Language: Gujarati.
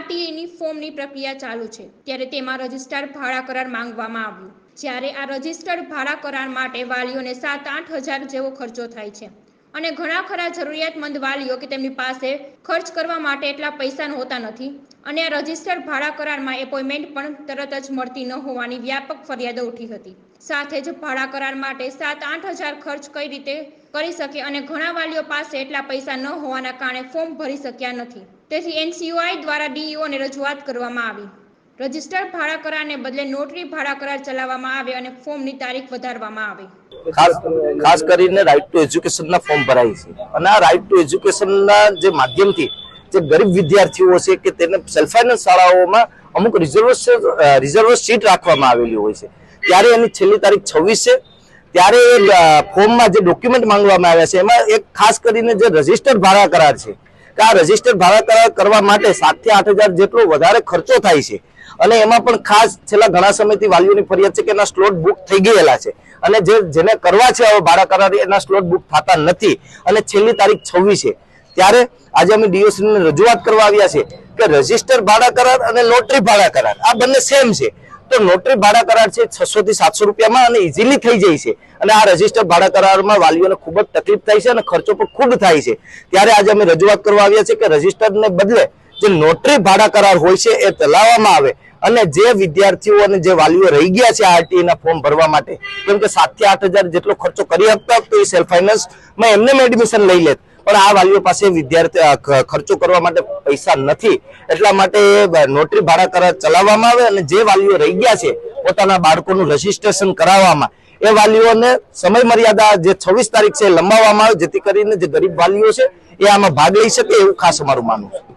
આરટીએની ફોર્મની પ્રક્રિયા ચાલુ છે, ત્યારે તેમાં રજિસ્ટર્ડ ભાડા કરાર માંગવામાં આવ્યું. જ્યારે આ રજિસ્ટર્ડ ભાડા કરાર માટે વાલીઓને સાત આઠ હજાર જેવો ખર્ચો થાય છે. અને ઘણા ખરા જરૂરિયાતમંદ વાલીઓ કે તેમની પાસે ખર્ચ કરવા માટે એટલા પૈસા હોતા નથી અને આ રજિસ્ટર્ડ ભાડા કરારમાં એપોઇન્ટમેન્ટ પણ તરત જ મળતી ન હોવાની વ્યાપક ફરિયાદો ઉઠી હતી. સાથે જ ભાડા કરાર માટે સાત આઠ હજાર ખર્ચ કઈ રીતે કરી શકે અને ઘણા વાલીઓ પાસે એટલા પૈસા ન હોવાના કારણે ફોર્મ ભરી શક્યા નથી. તેથી એનસીયુઆઈ દ્વારા ડીઈઓને રજૂઆત કરવામાં આવી. રજિસ્ટર ભાડા કરારને બદલે નોટરી ભાડા કરાર ચલાવવામાં આવે અને ફોર્મની તારીખ વધારવામાં આવે. ખાસ ખાસ કરીને રાઇટ ટુ એજ્યુકેશનના ફોર્મ ભરાય છે. અને આ રાઇટ ટુ એજ્યુકેશનના જે માધ્યમથી જે ગરીબ વિદ્યાર્થીઓ છે કે તેને સેલ્ફ ફાઇનાન્સ શાળાઓમાં અમુક રિઝર્વેશન રિઝર્વ સીટ રાખવામાં આવેલી હોય છે. ત્યારે એની છેલ્લી તારીખ છવ્વીસ છે. ત્યારે ફોર્મમાં જે ડોક્યુમેન્ટ માંગવામાં આવ્યા છે, એમાં એક ખાસ કરીને જે રજિસ્ટર્ડ ભાડા કરાર છે આ રજિસ્ટર ભાડા કરાર કરવા માટે સાતથી આઠ હજાર જેટલો વધારે ખર્ચો થાય છે. અને એમાં પણ ખાસ છેલ્લા ઘણા સમયથી વાલીઓની ફરિયાદ છે કે એના સ્લોટ બુક થઈ ગયેલા છે. અને જે જેને કરવા છે હવે ભાડા કરાર, એના સ્લોટ બુક થતા નથી. અને છેલ્લી તારીખ છવ્વીસ છે. ત્યારે આજે અમે ડીઓસી ને રજૂઆત કરવા આવ્યા છે કે રજિસ્ટર ભાડા કરાર અને લોટરી ભાડા કરાર. આ બંને સેમ છે. તો નોટરી ભાડા કરાર છે છસો થી સાતસો રૂપિયામાં અને ઇઝીલી થઈ જાય છે. અને આ રજિસ્ટર ભાડા કરારમાં વાલીઓને ખૂબ જ તકલીફ થાય છે અને ખર્ચો પણ ખૂબ થાય છે. ત્યારે આજે અમે રજૂઆત કરવા આવ્યા છે કે રજિસ્ટરને બદલે જે નોટરી ભાડા કરાર હોય છે એ ચલાવવામાં આવે અને જે વિદ્યાર્થીઓ અને જે વાલીઓ રહી ગયા છે આરટીઈ ના ફોર્મ ભરવા માટે, કેમ કે સાતથી આઠ જેટલો ખર્ચો કરી શકતા તો એ સેલ્ફ ફાઇનાન્સમાં એમને એડમિશન લઈ લેત. પણ આ વાલીઓ પાસે વિદ્યાર્થી ખર્ચો કરવા માટે પૈસા નથી. એટલા માટે નોટરી ભાડા કરાર ચલાવવામાં આવે અને જે વાલીઓ રહી ગયા છે, પોતાના બાળકોનું રજીસ્ટ્રેશન કરાવવામાં. એ વાલીઓને સમય મર્યાદા જે છવ્વીસ તારીખ છે લંબાવવામાં આવે, જેથી કરીને જે ગરીબ વાલીઓ છે, એ આમાં ભાગ લઈ શકે એવું ખાસ અમારું માનવું છે.